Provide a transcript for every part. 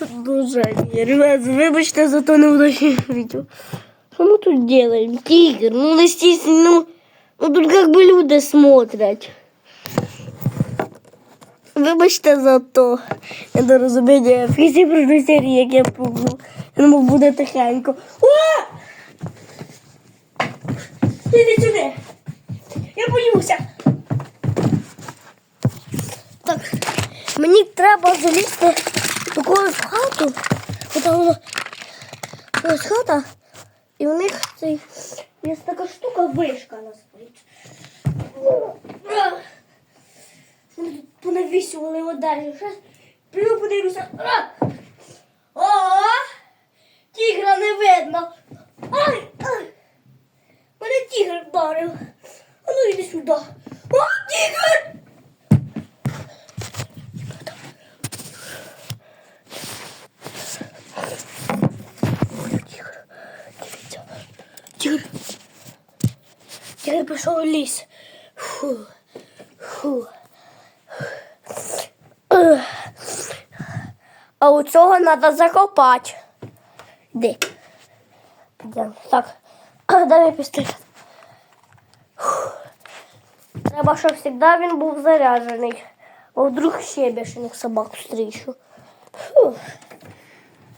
Продовження. Ребят, вибачте за то неудачне відео. Что мы тут делаем? Тигр, ну, естественно, ну, ну тут как бы люди смотрят. Вибачте за то недорозуміння. Всі продюсері, як я пугну. Думав, буде тихенько. О! Іди сюди. Я боюся. Так, мені треба залізти когось хату. Воно ось хата. І у них цей є така штука вишка на спить. Понавісювали одежу. Щас піду подивлюся. О! Тігра не видно. Ай! Ай! Мене тігр вдарив. А ну йди сюди. О! Тігр. Пішов у ліс. Фу. Фу. А у цього треба закопати. Де? Так. Мені пістолет. Треба, щоб завжди він був заряджений. А вдруг ще бешених собак встрічу.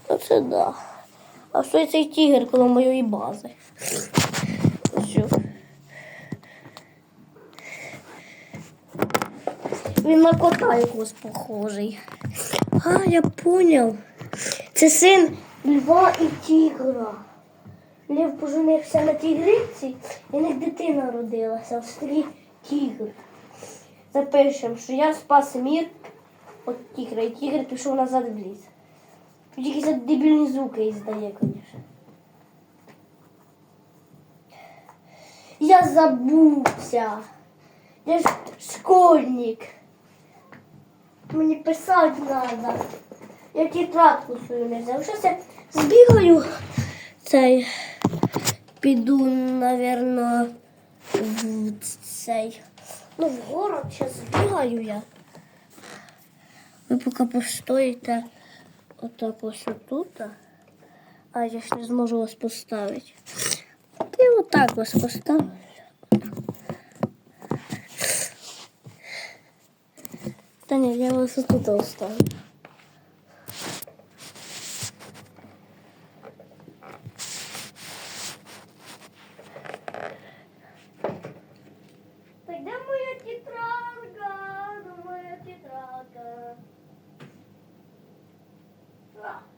Оце да. А що цей тігр коло моєї бази? Ось. Він на кота якогось похожий. А, я поняв. Це син льва і тігра. Лев поженився на тігриці, і в них дитина родилася в селі Тігр. Запишемо, що я спас мір від тігра, і тігр пішов назад в ліс. Тут якісь дебільні звуки іздає, звісно. Я забувся. Я ж школьник. Мені писати треба. Я тетрадку свою не взяв. Щось я збігаю. Цей піду, напевно, в цей. Ну, в город зараз збігаю я. Ви поки постоїте отак ось отут. А я ж не зможу вас поставити. І отак вас поставлю. Та ні, я вас отут оставлю. Так де моя тетрадка? Де моя тетрадка? А.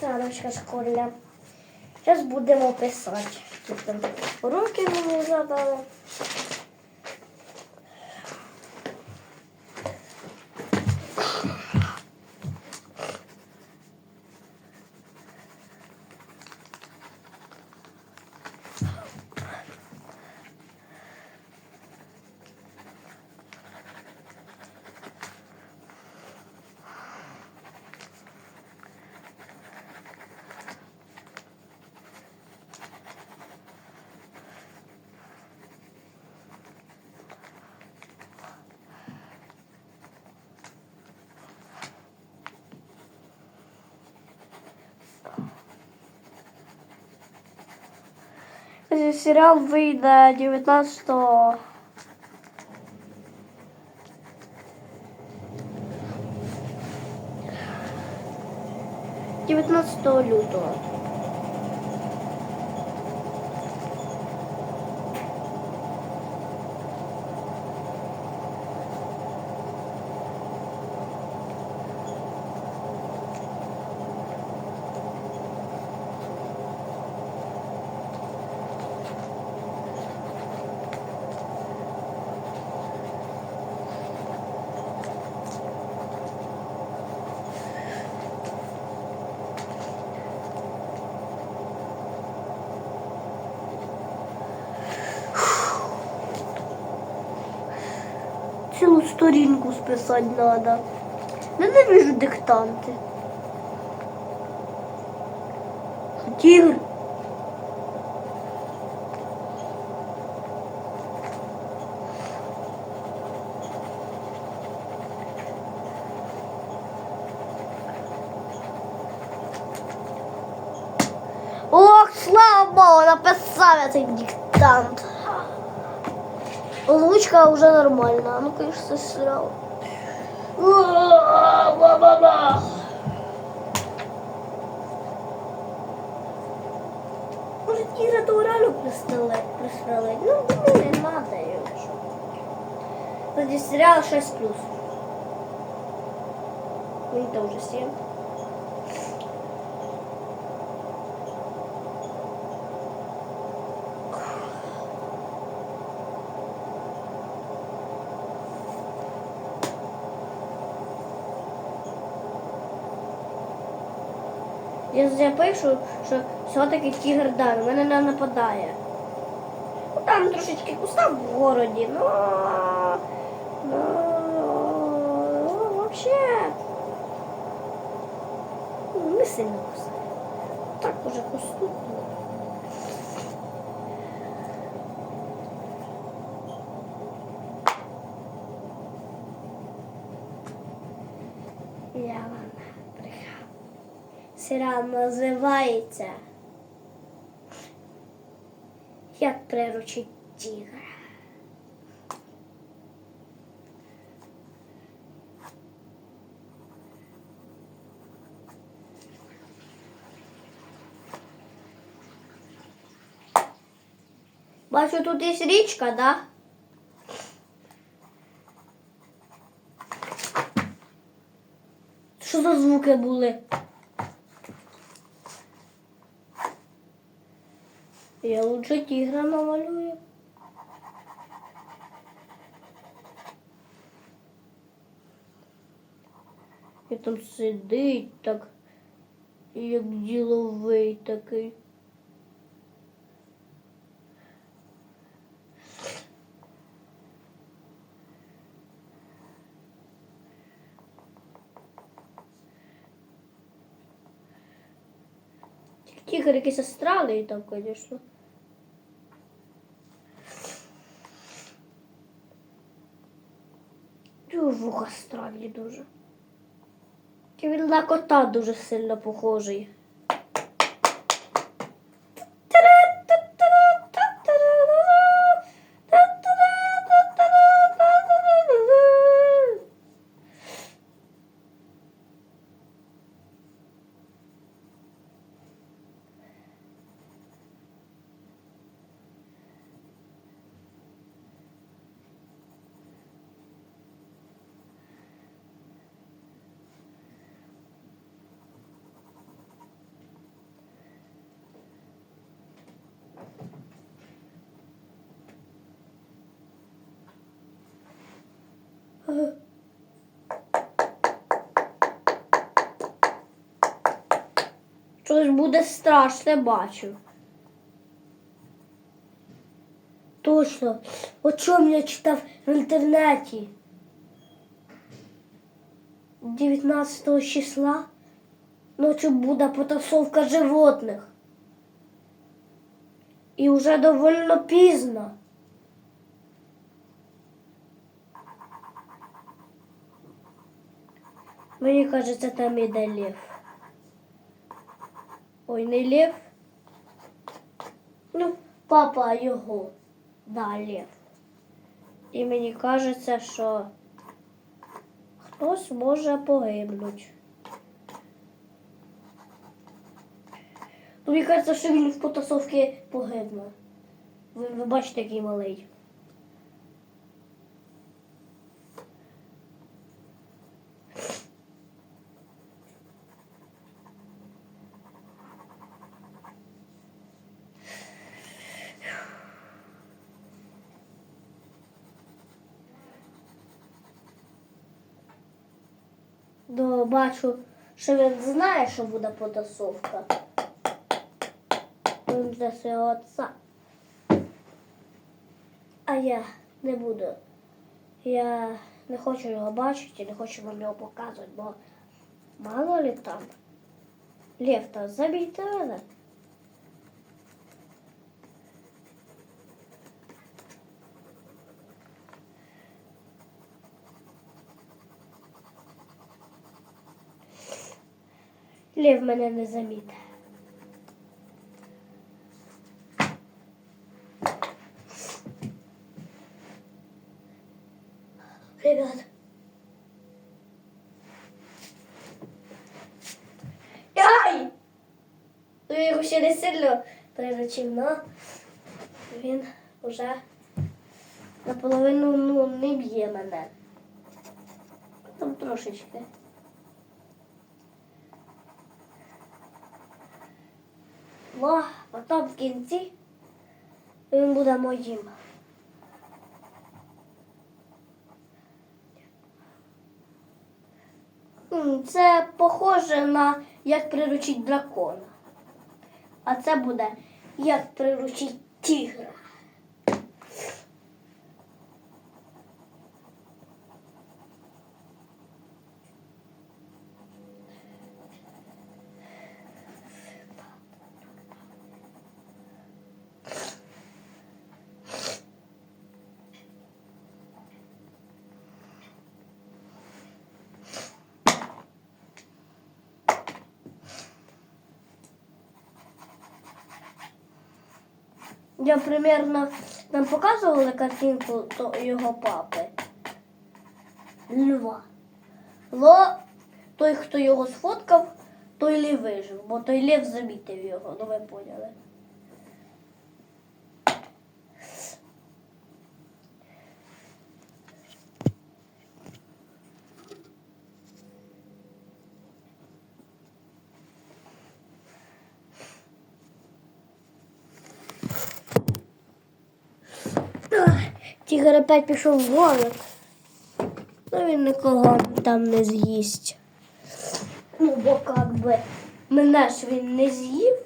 Це тетрадочка школьна. Зараз будемо писати. Тут там уроки мені задали. Е, Серіал вийде 19 19 лютого. сторінку списати треба. Ненавижу диктанти. Тігр. Озвучка вже нормальна. А ну-ка, що це серіал. Ба-ба-ба. Може, тігра того реально пристрелить, пристрелить. Ну, думаю, не надо його. що. Тоді серіал 6 плюс. Мені теж 7. Я запишу, що все-таки тігр да, на мене не нападає. Ну, там трошечки куста в городі, ну, ну вообще ну, не сильно кусає. Так уже кусту. Я вам брехав. Серіал називається Як приручить тігра. Бачу, тут є річка, да? Що за звуки були? Я лучше тигра намалюю. І там сидить так, як діловий такий. Тігр якийсь астральний там, звісно. Вуха странні дуже. І Він на кота дуже сильно похожий. Щось буде страшне, бачу. Точно. О чому я читав в інтернеті? 19 числа ночі буде потасовка животних. І вже доволі пізно. Мені кажеться, там іде лев. Ой, не лев. Ну, папа його. Да, лев. І мені кажеться, що хтось може погибнути. Ну, мені кажеться, що він в потасовці погибне. Ви, ви бачите, який малий. Да, бачу, що він знає, що буде потасовка. Він для свого отца. А я не буду. Я не хочу його бачити, не хочу вам його показувати, бо мало ли там. Лев, то забійте мене. Лев мене не замітить. Ребят. Ай! Ну, я його ще не сильно приручив, але він вже наполовину ну, не б'є мене. Там трошечки. Ну, потім в кінці він буде моїм. Це похоже на як приручить дракона. А це буде як приручить тігра. Я примерно нам показували картинку то його папи. Льва. Ло, той, хто його сфоткав, той лів вижив, бо той лів замітив його, ну ви поняли. Тігр опять пішов в голод. Ну він нікого там не з'їсть. Ну, бо як би мене ж він не з'їв.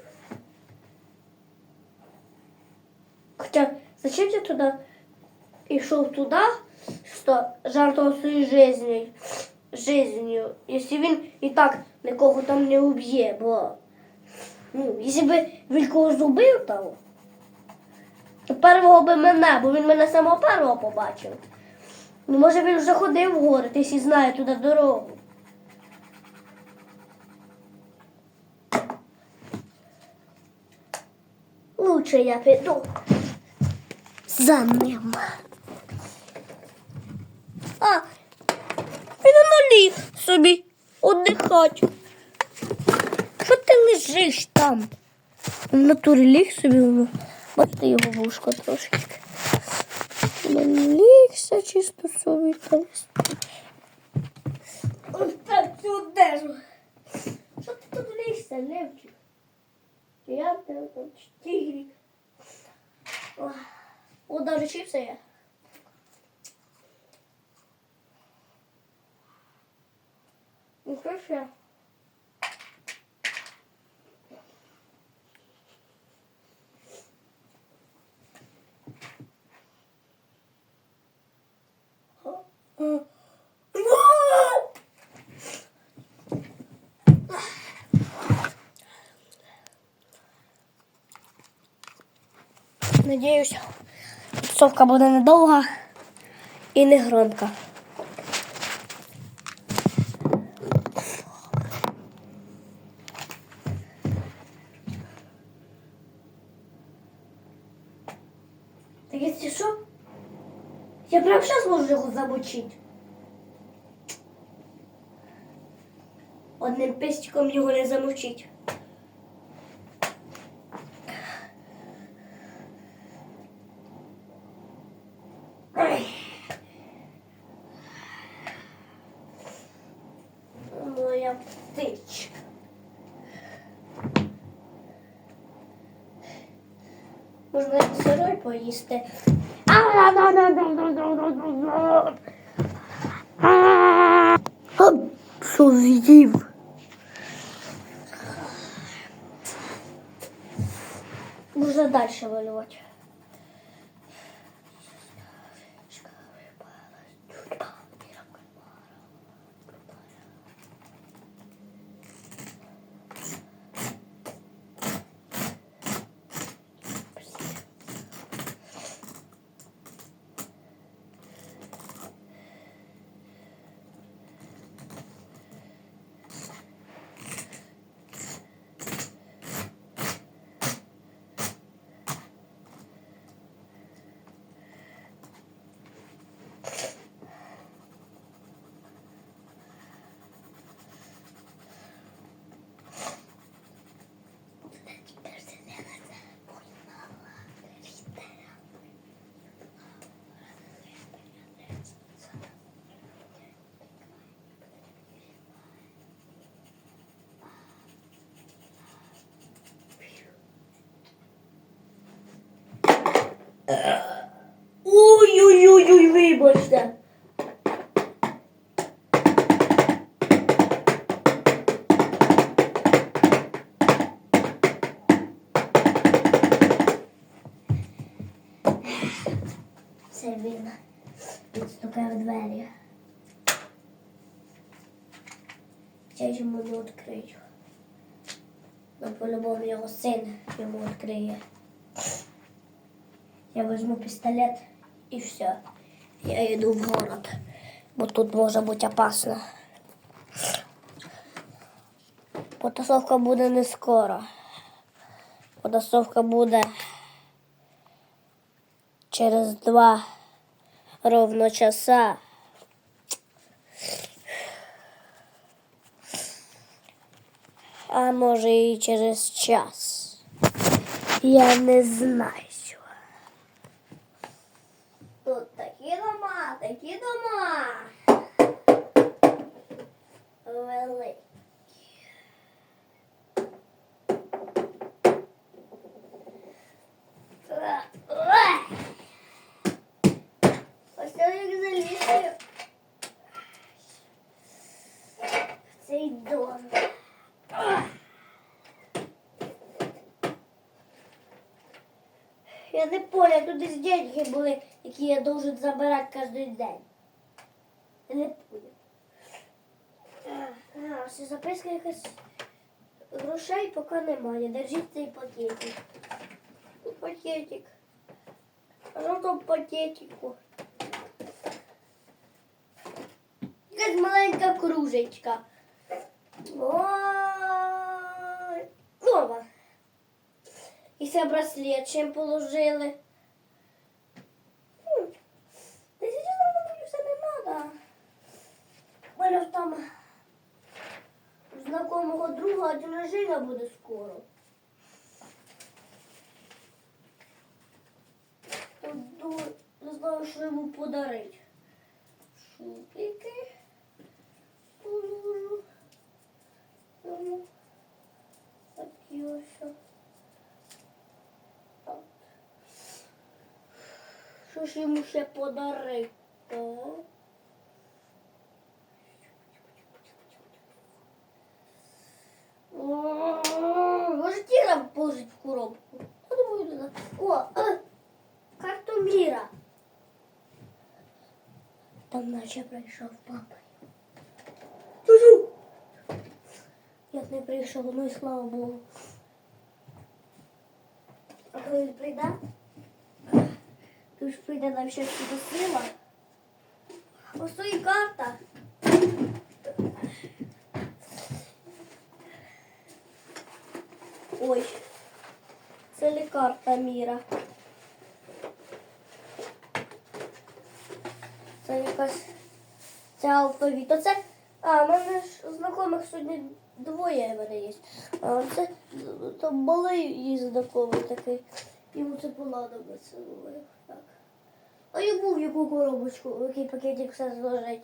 Хоча зачем я туди йшов туди, що жартував своєю жизнью, жизнью, якщо він і так нікого там не уб'є, бо ну, якщо б він когось убив то першого би мене, бо він мене самого першого побачив. Ну, може він вже ходив в гори, якщо знає туди дорогу. Лучше я піду за ним. А, він наліг собі оддихать. Що ти лежиш там? В натурі ліг собі, ну, бачите його вушко трошечки. Налігся чисто собі там. Ось так сюди ж. Що ти тут лігся, Левчик? Я там тигрик. О, даже чипсы я. Ну, хорошо. Надіюсь, совка буде недовга і не громка. Так якщо що, я прямо зараз можу його замочити. Одним пестиком його не замочить. Моя птичка. Можна сирой поїсти. А, Що з'їв? Можна boşta. Сергійна відстукає в двері. Я йому не відкрию. Но по-любому його син йому відкриє. Я возьму пістолет і все. Я йду в город, бо тут може бути опасно. Потасовка буде не скоро. Потасовка буде через два ровно часа. А може і через час. Я не знаю. Тут такі дома, такі дома. Великі. Ось як залізти в цей дом. Я не понял, тут десь деньги були, які я должен забирати кожен день. Я не понял. А, записка якась грошей поки немає. Держіть цей пакетик. Пакетик. В пакетику? Якась маленька кружечка. Ой, нова. І це браслет чим положили. М, Та зараз мені все не треба. У мене там у знакомого друга день рождения буде скоро. От ду- Не знаю, що йому подарити. Шупики. Положу. Йому. Такі ось. Так. Що ж йому ще подарити? Може тіла положить в коробку? Я думаю. О, карту міра. Там наче прийшов папа. Кажу. Я не прийшов, ну і слава Богу. А коли прийде, то ж прийде нам ще сюди сила. Ось і карта. Ой, це не карта міра. Це якась це алфавіт. Оце, а, в мене ж знайомих сьогодні двоє в мене є. А це там малий є знайомий такий. Йому це понадобиться. Так. А йому в яку коробочку, в який пакетик все зложить.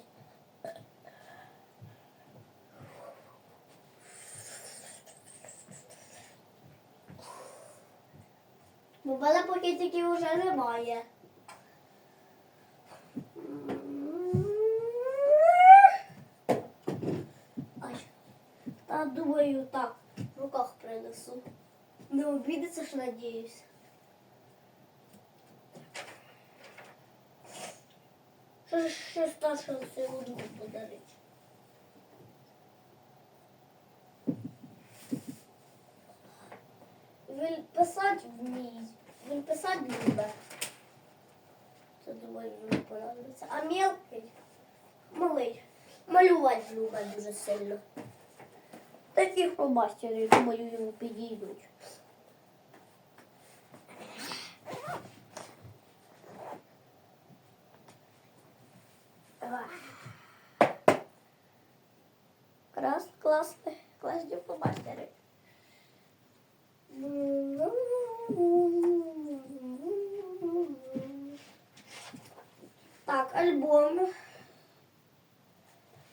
У мене пакетиків вже немає. Ай. Та думаю, так, в руках принесу. Не обідеться ж, надіюсь. Що ж ще старшого сьогодні подарити? Він писати вміє. Він писати любить. Це думаю, йому понадобиться. А мелкий, малий, малювати любить дуже сильно. Такі фломастери, думаю, йому підійдуть. Крас, класний, класні фломастери. Так, альбом.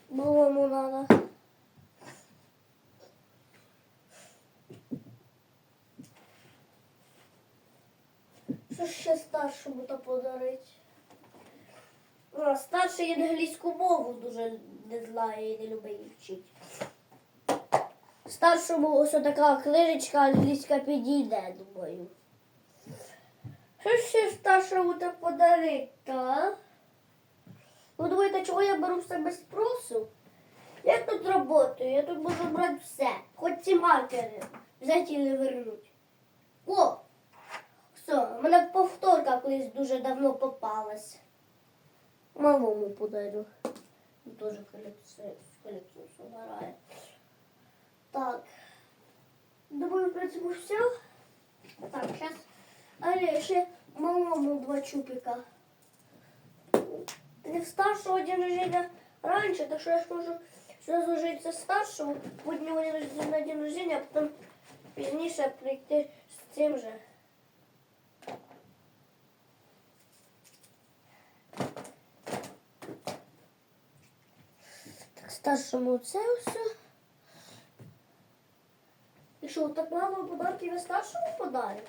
Малому надо. Що ще старшому то подарити? А, старший англійську мову дуже не знає і не любить вчити. Старшому ось така книжечка англійська підійде, думаю. Що ще старшому так подарити, а? Ви думаєте, чого я беру все без спросу? Я тут працюю, я тут можу брати все. Хоч ці маркери взяти і не вернуть. О! Все, в мене повторка колись дуже давно попалась. Малому подарю. Він Теж колекцію, собирає. Так. Думаю, в принципі, все. Так, сейчас. Але ще малому два чупика. Не в старшого день рождения раньше, так что я ж можу сразу жить со старшого, будь него день рождения на день рождения, а потом пізніше прийти з цим же. Так, старшому це все. І що, так мало подарків і старшому подарить?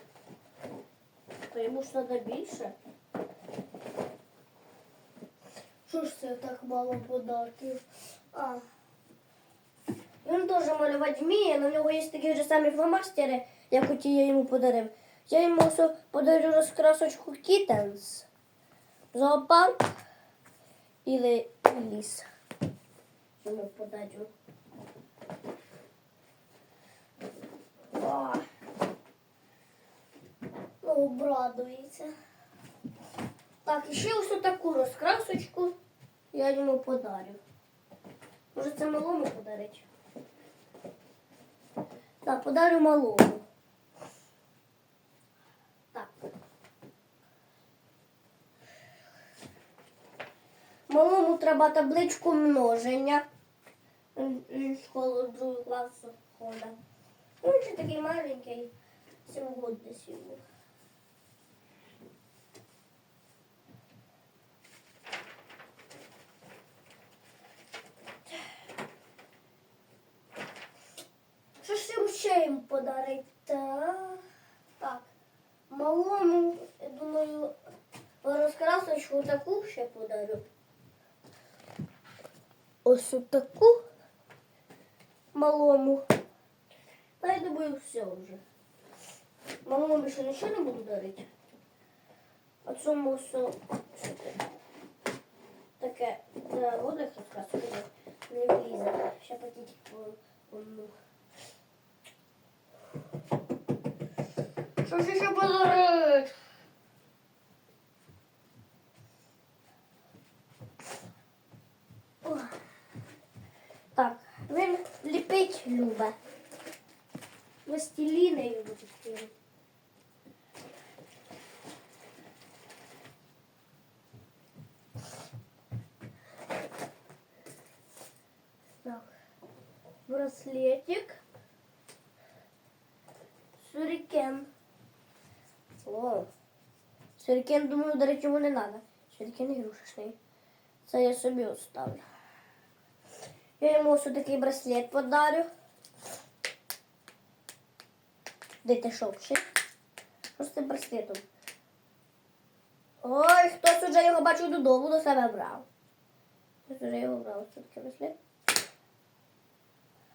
То йому ж треба більше. Що ж це так мало подарків? А. Він теж малювати вміє, але в нього є такі ж самі фломастери, як оті я йому подарив. Я йому ось подарю розкрасочку Kittens, зоопарк і ліс. Йому подарю. О. Ну, обрадується. Так, і ще ось таку розкрасочку я йому подарю. Може це малому подарити? Так, подарю малому. Так. Малому треба табличку множення. Школу другого класу ходить. Ну, він ще такий маленький, десь йому. Що ж йому ще йому подарити? Так. так. Малому, я думаю, розкрасочку таку ще подарю. Ось таку малому. Та я думаю, все вже. Малому більше нічого не буду дарити. А цьому все що це? таке це буде розкраску не влізе. Ще пакетик по одну. Що ж ще подарити? О. Так, він ліпить любить. Пластиліни любить ліпити. Так, браслетик. Сюрикен. О, сюрикен, думаю, до речі, не треба. Сюрикен ігрушечний. Це я собі оставлю. Я йому ось такий браслет подарю. Де ти шовчий? Що з цим браслетом? Ой, хтось уже його бачу додому до себе брав. Хтось уже його брав. Ось такий браслет.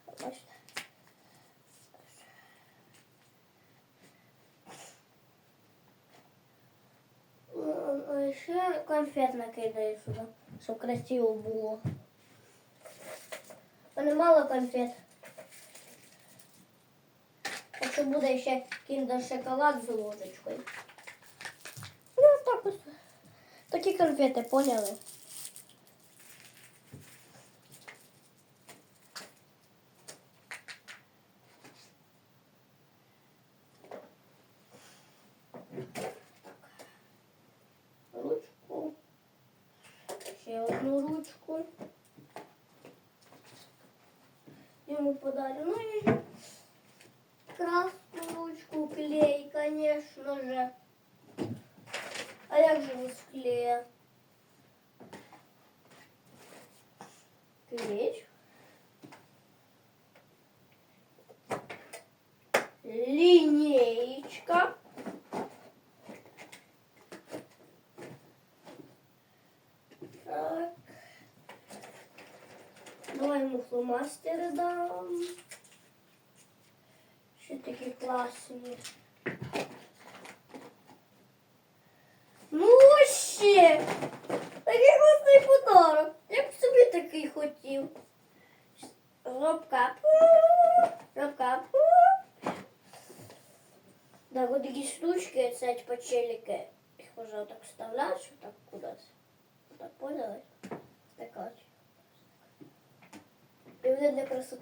Бачите? А ще конфет накидаю сюди, щоб красиво було. У мене мало конфет. Якщо буде ще кіндер шоколад з ложечкою. Ну, так ось. Такі конфети, поняли? Ручку. Ще одну ручку. Йому подарю. Ну і красну ручку, клей, конечно же. А як же без клея? Клей. Линеечка. Так. Давай ему фломастери дам. Ще такі класні. Такий класний подарок. Я б собі такий хотів. Жопка. Жопка. Так, от такі штучки, це типа челіки. Їх можна так кудись. Так поняли? Так от. І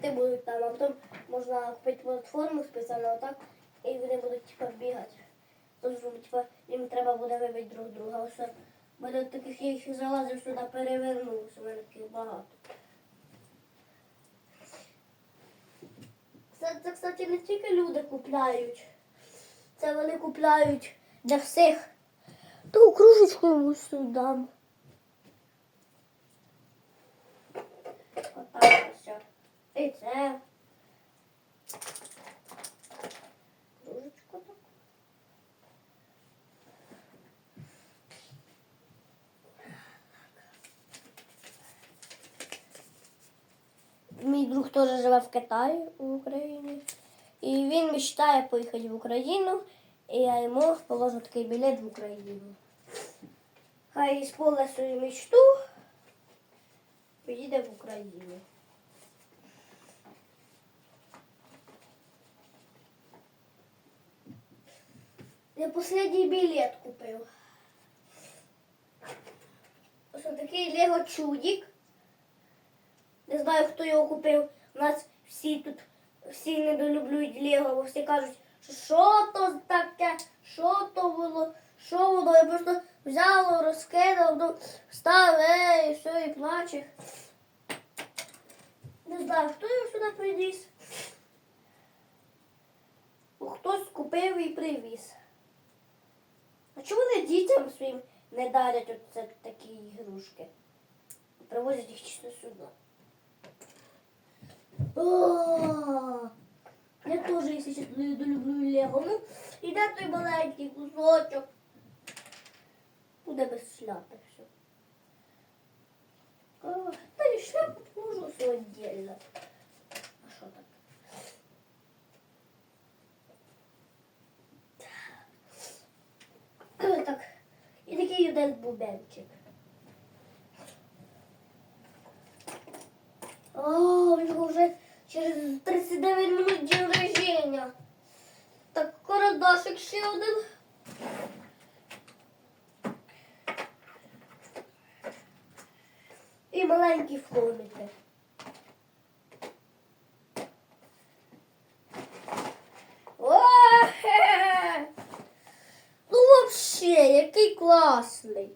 вони будуть там, а потім можна купити платформу спеціально отак, і вони будуть типа бігати. Тож, типа, їм треба буде вибити друг друга. Ось мене таких я їх залазив сюди, перевернувся, у мене таких багато. Це, це, кстати, не тільки люди купляють. Це вони купляють для всіх. Ту кружечку йому сюди. Отак ось. І це. Кружечку так. Мій живе в Китаї в Україні. І він мечтає поїхати в Україну, і я йому положу такий білет в Україну. Хай сповне свою мечту, поїде в Україну. Я останній білет купив. Ось такий Лего чудик. Не знаю, хто його купив. Нас всі тут всі недолюблюють Лего, всі кажуть, що то таке, що то було, що воно. Я просто взяла, розкидав, ну, став, ей, і все, і плаче. Не знаю, хто його сюди приніс. Хтось купив і привіз. А чому вони дітям своїм не дарять оце такі ігрушки? Привозять їх чисто сюди. О, Я теж, якщо чесно, не люблю Лего. Ну, і де той маленький кусочок. Буде без шляпи все. О, Та і шляпу положу все віддільно. А що так? Так, і такий один бубенчик. О, нього вже через 39 минут день рождения. Так, карадашик ще один. Фломіки. О, хе-хе. Ну, вообще, який класний.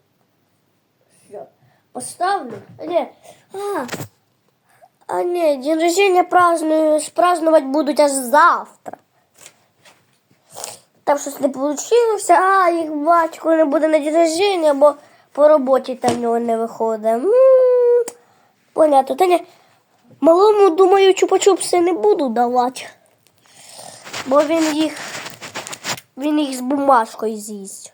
Все, поставлю. Ні. А, а ні, день рождения праздную, праздновать будуть аж завтра. Там щось не вийшло, а їх батько не буде на день рождения, бо по роботі там в нього не виходить. М, Понятно. Та ні, малому, думаю, чупа-чупси не буду давати. Бо він їх, він їх з бумажкою з'їсть.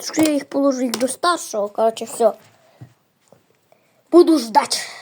Що я їх положу їх до старшого, коротше, все. Буду ждать.